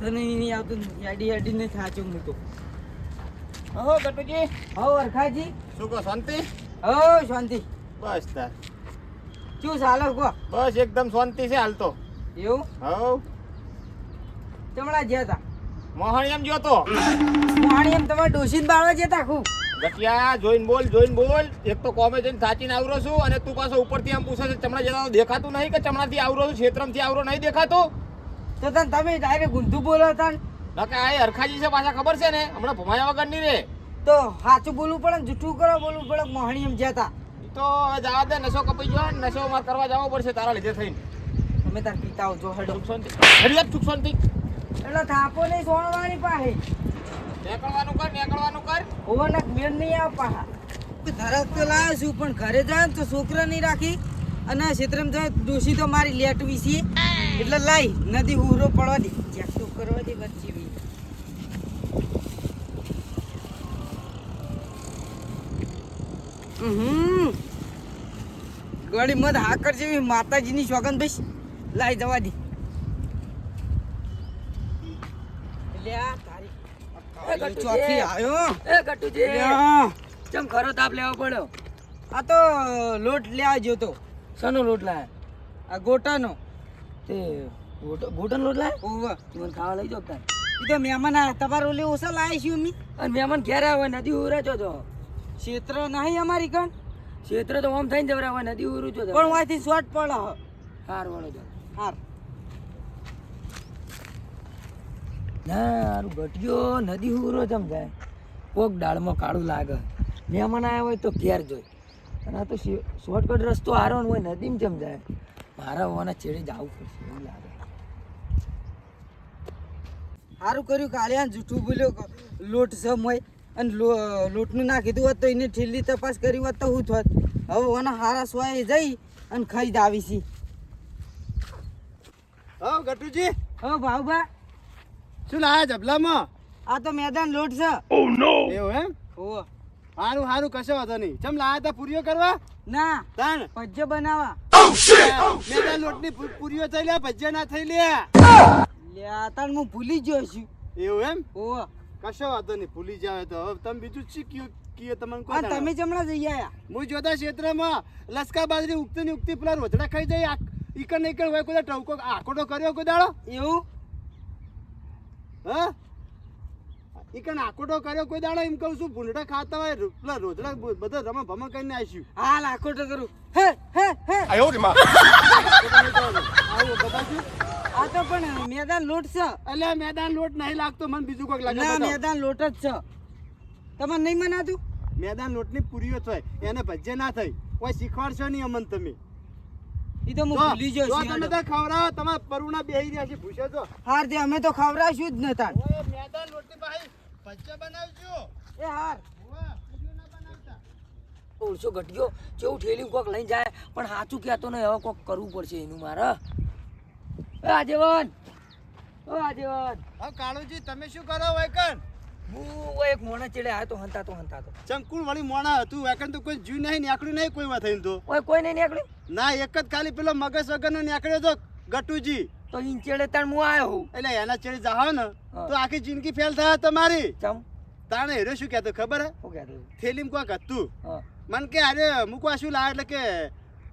માથે નહીં આવતું હેડી હેડી ને થાચું હું હો ગટુજી. હો અરખાજી. શું કહો શાંતિ? હો શાંતિ. બસ તાર શું ચાલે કો બસ એકદમ શાંતિ છે હાલ તો. એવું? હો. ચમડા જ્યાં તા? મોહણી એમ જોતો પાણી એમ તમારે ડોસીને બાળવા જતા ખૂબ? ગટિયા જોઈન બોલ જોઈન બોલ. એક તો કોમે જઈને થાચીને આવરો છું અને તું પાછો ઉપરથી આમ પૂછે છે ચમડા જતા દેખાતું નહીં કે ચમડાથી આવરો છું ક્ષેત્રમથી આવરો નહીં દેખાતું? તો તને તમે ડાયરેક્ટ ગુંધું બોલો તને. નકે આ હરખાજી છે પાછા ખબર છે ને? હમણાં ભમાયા વગર નહીં રે. તો સાચું બોલવું પડે ને જૂઠું કરો બોલવું પડે મોહણી એમ જતા તો. જવા દે નશો કપાઈ ગયો નશો માર કરવા જવો પડશે તારા લીધે થઈને. તમે તાર પિતા જો હેડો. શાંતિ હરિયત સુખ એટલે થાપો નહીં સોણવાની પાસે. નીકળવાનું કર નીકળવાનું કર. ઓવરનાક મેળ નહીં આવ પાહા. ધરક તો લાવ્યો છું પણ ઘરે જાય તો છોકરા નહીં રાખી. અને ક્ષેત્રમાં જાય દોષી તો મારી લેટ વિસી એટલે લાઈ નદી ઉરો પડવા દે. ચેક તો કરવા દે વચ્ચે બી ગળી મત હાકર જેવી માતાજીની સોગંદ ભાઈ લાઈ જવા દે. એટલે આ તારી ચોથી આવ્યો. એ ગટુજી. ચમ ખરો તાપ લેવો પડ્યો? આ તો લોટ લેવા ગયો તો. લોટ લાય? આ ગોટાનો. તે ગોટન રોટલા? ઓવા મને ખાવા લઈ જાવ તાર. તો મહેમાન આ તમારે ઓલી ઓછા લાવી છું મી અને મહેમાન ઘેર આવે નદી ઉરે છો તો. ક્ષેત્ર નહીં અમારી કણ? ક્ષેત્ર તો ઓમ થઈને જવરા હોય નદી ઉરું છો પણ વાથી શોર્ટ પડે. હાર વાળો જો હાર. ના હારું ઘટ્યો નદી ઉરો જમ જાય કોક ડાળમાં કાળું લાગે. મહેમાન આવ્યા હોય તો ઘેર જોઈ અને આ તો શોર્ટકટ રસ્તો હારો ને હોય નદીમાં જમ જાય મારા હોવાના છેડે જવું પડશે એવું લાગે. સારું કર્યું કાળિયા જૂઠું બોલ્યો લોટ સમય અને લોટનું ના કીધું હોત તો એને ઠીલી તપાસ કરી હોત તો હું થોત. હવે ઓના હારા સોય જઈ અને ખાઈ જ આવી છી હો ગટુજી. હો ભાવભા શું લાયા જબલામાં આ તો મેદાન લોટ છે. એવું એમ? ઓવ હારું હારું કશો વાંધો નહીં. ચમ લાયા તા પૂરીઓ કરવા? ના. તાણ. ભજ્જો બનાવા મેદા લોટની પૂ- પૂરીઓ થઈ લે ભજ્જો ના થઈ લે લ્યા તાણ હું ભૂલી ગયો છું. એવું એમ? ઓ કશો વાંધો નહીં ભૂલી જાવ તો. હવે તમે બીજું શીખ્યું કીએ તમને કોઈ તમે જમણા જઈ આયા. હું જોતા ક્ષેત્રમાં લસકા બાજરી ઉગતી ની ઉગતી પેલા રોજડા ખાઈ જાય ઈકણ ને ઈકણ હોય કોઈ ટવકો આકોટો કર્યો કોઈ દાડો? એવું? હા? ઈકણ આકોટો કર્યો કોઈ દાડો એમ કહું છું ભૂંડડા ખાતા હોય પેલા રોજડા બધા રમા ભમા કરીને આવીશું હાલ આખો કરું. હે હે હે. આવો બતાવશું. આ તો પણ મેદાન લોટ છે. એટલે મેદાન લોટ નહીં લાગતો મને બીજું કોઈક લાગે ના મેદાન લોટ જ છે. તમને નહીં મનાતું? મેદાન લોટની પૂરીઓ થાય એને ભજ્જે ના થઈ કોઈ શીખવાડશો નહીં અમન તમે. એ તો હું જો, ભૂલી જો તમે તો ખવડાવો તમારા પરુણા બેહી રહ્યા છે ભૂસે તો હાર દે અમે તો ખવડાવશું જ નતા ઓય મેદાન લોટની પાસે ભજ્જા બનાવજો. એ હાર. ઓળશો ઘટ્યો જેવું ઠેલી કોક લઈને જાય પણ સાચું કહેતો નહીં હવે કોક કરવું પડશે એનું મારે. એ આજીવન ઓ આજીવન. હા કાળુજી તમે શું કરો વૈકન હું એક મોણા ચેડે આવ્યો તો હંતાતો હંતાતો. ચંકુળ વાળી મોણા હતું વૈકન તો કોઈ જીવ નહીં નીકળ્યું નહીં કોઈ વાત થઈને તો. કોઈ નહીં નીકળ્યું? ના એક જ ખાલી પેલો મગજ વગરનો નીકળ્યો તો ગટુજી. તો ઈન ચેડે તાણ હું આવ્યો હું? એટલે એના ચેડે જાઓ ને તો આખી જિંદગી ફેલ થાય તમારી. ચમ? તાણે હેરો શું કહેતો ખબર હે? શું કહેતો? થેલીમ કોઈક હતું. હા. મને કે અરે મૂકવા શું લાવે એટલે કે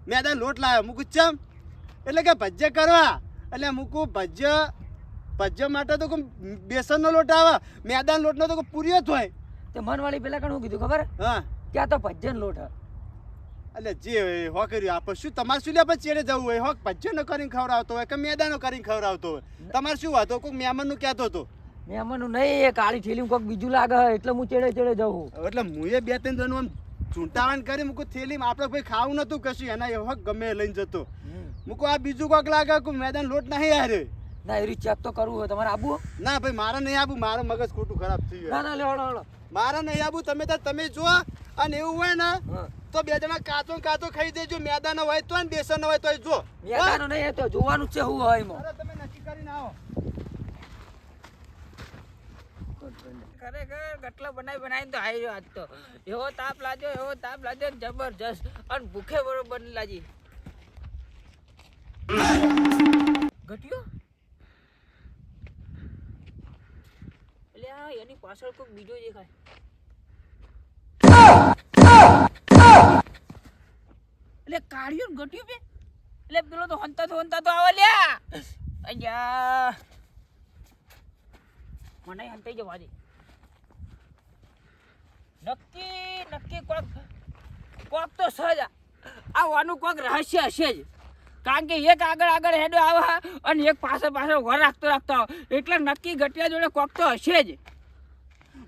મેદા લોટ લાવ્યો. મૂકું ચમ? એટલે કે ભજ્ય કરવા. એટલે મૂકું ભજ્ય ભજ્ય માટે તો બેસનનો લોટ આવે. મેદાન લોટનો તો પૂરીઓ જ હોય. તે મનવાળી પેલા કણ હું કીધું ખબર? હા. ક્યાં તો ભજન લોટ હે. એટલે જે હો કર્યું આપણે શું તમારે શું લે આપણે ચેડે જવું હોય? હોક ભજ્યનો કરીને ખવડાવતો હોય કે મેદાનો કરીને ખવડાવતો હોય? તમારે શું વાતો? કોઈ મહેમાનનું કહેતો હતો. મહેમાનનું નહીં એ કાળી થેલી કોઈક બીજું લાગે એટલે હું ચેડે ચેડે જવું એટલે હું એ બે ત્રણ જણનું આમ ચૂંટાવાન કરી મૂકું થેલીમાં. આપણે ભાઈ ખાવું નતું કશું એના એ હોક ગમે લઈને જતો. મૂકું આ બીજું કોક લાગે કોઈ મેદાન લોટ નહીં યાર ના એરી ચેક તો કરવું હોય તમારે આબુ? ના ભાઈ મારે નહીં આબુ મારો મગજ ખોટું ખરાબ થઈ ગયું. ના મારે નહીં આબુ તમે તો તમે જો અને એવું હોય ને તો બે જણા કાચો કાચો ખાઈ દેજો. મેદાનો હોય તો ને બેસન હોય તો જો. મેદાનો નહીં તો જોવાનું છે હું હોય એમાં. તમે નક્કી કરીને આવો. ખરેખર ગટલો બનાવી બનાવીને તો આવી આજ તો. એવો તાપ લાગ્યો એવો તાપ લાગ્યો જબરજસ્ત. અને ભૂખે બરોબર લાગી. ઘટ્યો? એટલે એની પાછળ કોઈ બીજો દેખાય. એટલે કાઢ્યું ઘટ્યું બે. એટલે પેલો તો હંતા તો હંતા તો આવે લ્યા. અయ్యા મને હંતાઈ જવા દે. નક્કી નક્કી કોક કોક તો સહજ આવવાનું કોક રહસ્ય હશે જ. કારણ કે એક આગળ આગળ હેડો આવે અને એક પાછળ પાછળ વર રાખતો રાખતો એટલે નક્કી ઘટિયા જોડે કોક તો હશે જ.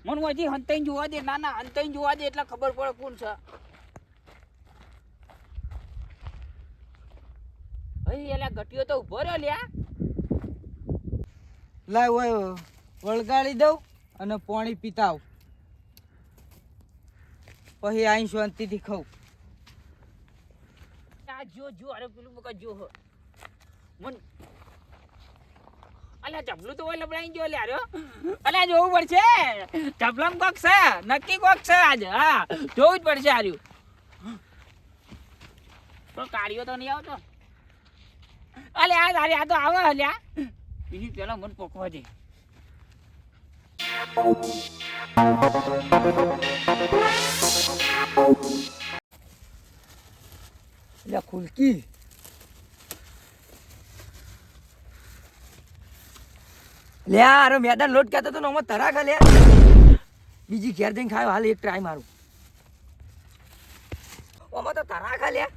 મને હજી હંતાઈ જોવા દે, ના ના હંતાઈ જોવા દે એટલે ખબર પડે કોણ છે. ભાઈ એલા ગટિયો તો ઊભો રહ્યો લ્યા. લાવ વળગાડી દઉં અને પાણી પીતાવ પછી આઈ શાંતિથી ખાઉં. આ જો જો અરે પેલું બકા જો મન અલ્યા ચપલું તો લબડાઈ જો લ્યા રહ્યો અલ્યા જોવું પડશે. ચપલામ કોક છે નક્કી કોક છે આજે હા. જોવું જ પડશે આર્યું. તો કાઢ્યો તો નહીં આવતો. અલ્યા આ તારે આ તો આવે અલ્યા બીજી પેલા મન પોકવા દે. એટલે ખુલકી. લે અરે મેદાન લોટ કહેતો તો ને તરા ખા લે. બીજી ઘેર જઈને ખાયો હાલ એક ટ્રાય મારું. અમે તો લે તારી આ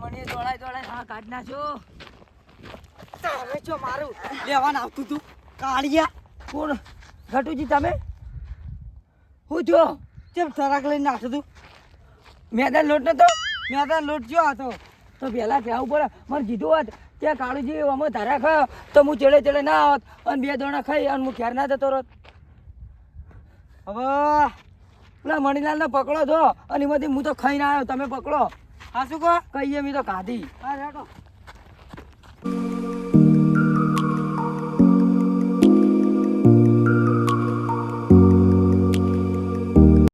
મને દોડાય દોડાય હા કાઢ નાખ્યો. તારે છો મારું લેવાનું આવતું તું. કાળિયા, કોણ? ઘટુજી, તમે? હું જો ચેમ તરાક લઈને નાખું તું મેદાન લોટ નતો મેદાન લોટ જો હતો. તો પહેલાં કહેવું પડે મને કીધું હોત ત્યાં કાળુજી અમે તારા ખાયો તો હું ચડે ચડે ના આવત અને બે દોણા ખાઈ અને હું ઘેર ના જતો રત. હવે પેલા મણીલાલને પકડો છો અને એમાંથી હું તો ખાઈને આવ્યો. તમે પકડો. હા શું કહો? કહીએ મેં તો ખાધી. હા રેડો